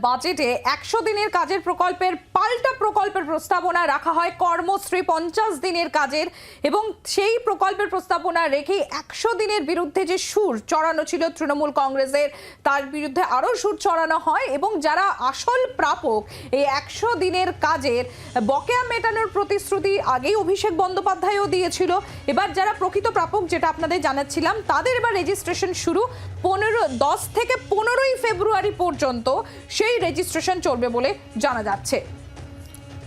বাজেটে একশো দিনের কাজের প্রকল্পের পাল্টা প্রকল্পের প্রস্তাবনা রাখা হয়। কর্মশ্রী পঞ্চাশ দিনের কাজের এবং সেই প্রকল্পের প্রস্তাবনা রেখে একশো দিনের বিরুদ্ধে যে সুর চড়ানো ছিল তৃণমূল কংগ্রেসের, তার বিরুদ্ধে আরও সুর চড়ানো হয় এবং যারা আসল প্রাপক, এই একশো দিনের কাজের বকেয়া মেটানোর প্রতিশ্রুতি আগেই অভিষেক বন্দ্যোপাধ্যায়ও দিয়েছিল। এবার যারা প্রকৃত প্রাপক, যেটা আপনাদের জানাচ্ছিলাম, তাদের এবার রেজিস্ট্রেশন শুরু পনেরো, দশ থেকে পনেরোই ফেব্রুয়ারি পর্যন্ত সেই রেজিস্ট্রেশন চলবে বলে জানা যাচ্ছে।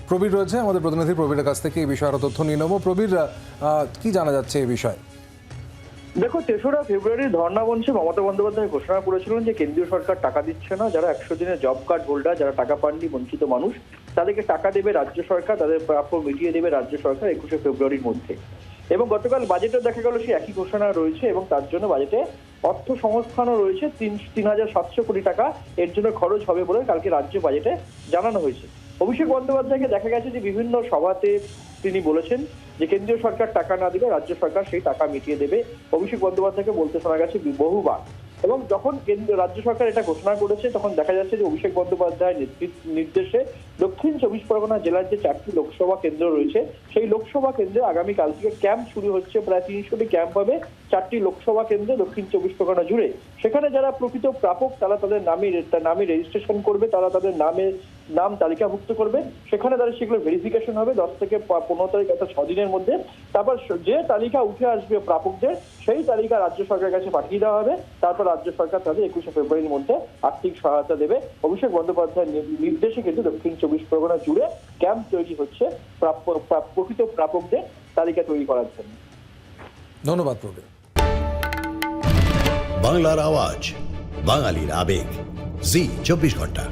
প্রবীর রয়েছে, আমাদের প্রতিনিধি প্রবীরের কাছ থেকে এই বিষয়ে আরও তথ্য নিয়ে নেব। প্রবীর কি জানা যাচ্ছে এই বিষয়ে? দেখো, তেসরা ফেব্রুয়ারি ধর্ণা মঞ্চে মমতা বন্দ্যোপাধ্যায় ঘোষণা করেছিলেন যে কেন্দ্রীয় সরকার টাকা দিচ্ছে না। যারা একশো দিনের জব কার্ড হোল্ডার, যারা টাকা পাননি, বঞ্চিত মানুষ, তাদেরকে টাকা দেবে রাজ্য সরকার, তাদের প্রাপ্য মিটিয়ে দেবে রাজ্য সরকার একুশে ফেব্রুয়ারির মধ্যে। এবং গতকাল বাজেটে দেখা গেল সেই একই ঘোষণা রয়েছে এবং তার জন্য বাজেটে অর্থ সংস্থানও রয়েছে। তিন তিন হাজার সাতশো কোটি টাকা এর জন্য খরচ হবে বলে কালকে রাজ্য বাজেটে জানানো হয়েছে। অভিষেক বন্দ্যোপাধ্যায়কে দেখা গেছে যে বিভিন্ন সভাতে তিনি বলেছেন যে কেন্দ্রীয় সরকার টাকা না দিলে রাজ্য সরকার সেই টাকা মিটিয়ে দেবে। অভিষেক বন্দ্যোপাধ্যায়কে বলতে শোনা গেছে বহুবার। এবং যখন কেন্দ্র, রাজ্য সরকার এটা ঘোষণা করেছে, তখন দেখা যাচ্ছে যে অভিষেক বন্দ্যোপাধ্যায়ের নির্দেশে দক্ষিণ চব্বিশ পরগনা জেলার যে চারটি লোকসভা কেন্দ্র রয়েছে, সেই লোকসভা কেন্দ্রে আগামীকাল থেকে ক্যাম্প শুরু হচ্ছে। প্রায় তিনশোটি ক্যাম্প হবে চারটি লোকসভা কেন্দ্রে দক্ষিণ চব্বিশ পরগনা জুড়ে। সেখানে যারা প্রকৃত প্রাপক, তারা তাদের নামে নামে রেজিস্ট্রেশন করবে, তারা তাদের নামে নাম তালিকাভুক্ত করবে। সেখানে তাদের সেগুলো ভেরিফিকেশন হবে। দশ থেকে পনেরো তারিখ অর্থাৎ ছদিনের মধ্যে। তারপর যে তালিকা উঠে আসবে প্রাপকদের, সেই তালিকা রাজ্য সরকারের কাছে পাঠিয়ে দেওয়া হবে। তারপর রাজ্য সরকার তাদের একুশে ফেব্রুয়ারির মধ্যে আর্থিক সহায়তা দেবে। অভিষেক বন্দ্যোপাধ্যায়ের নির্দেশে কিন্তু দক্ষিণ চব্বিশ পরগনা জুড়ে ক্যাম্প তৈরি হচ্ছে প্রাপ্য প্রকৃত প্রাপকদের তালিকা তৈরি করার জন্য। ধন্যবাদ বাংলার আওয়াজ, বাঙালির আবেগ। জি, চব্বিশ ঘণ্টা।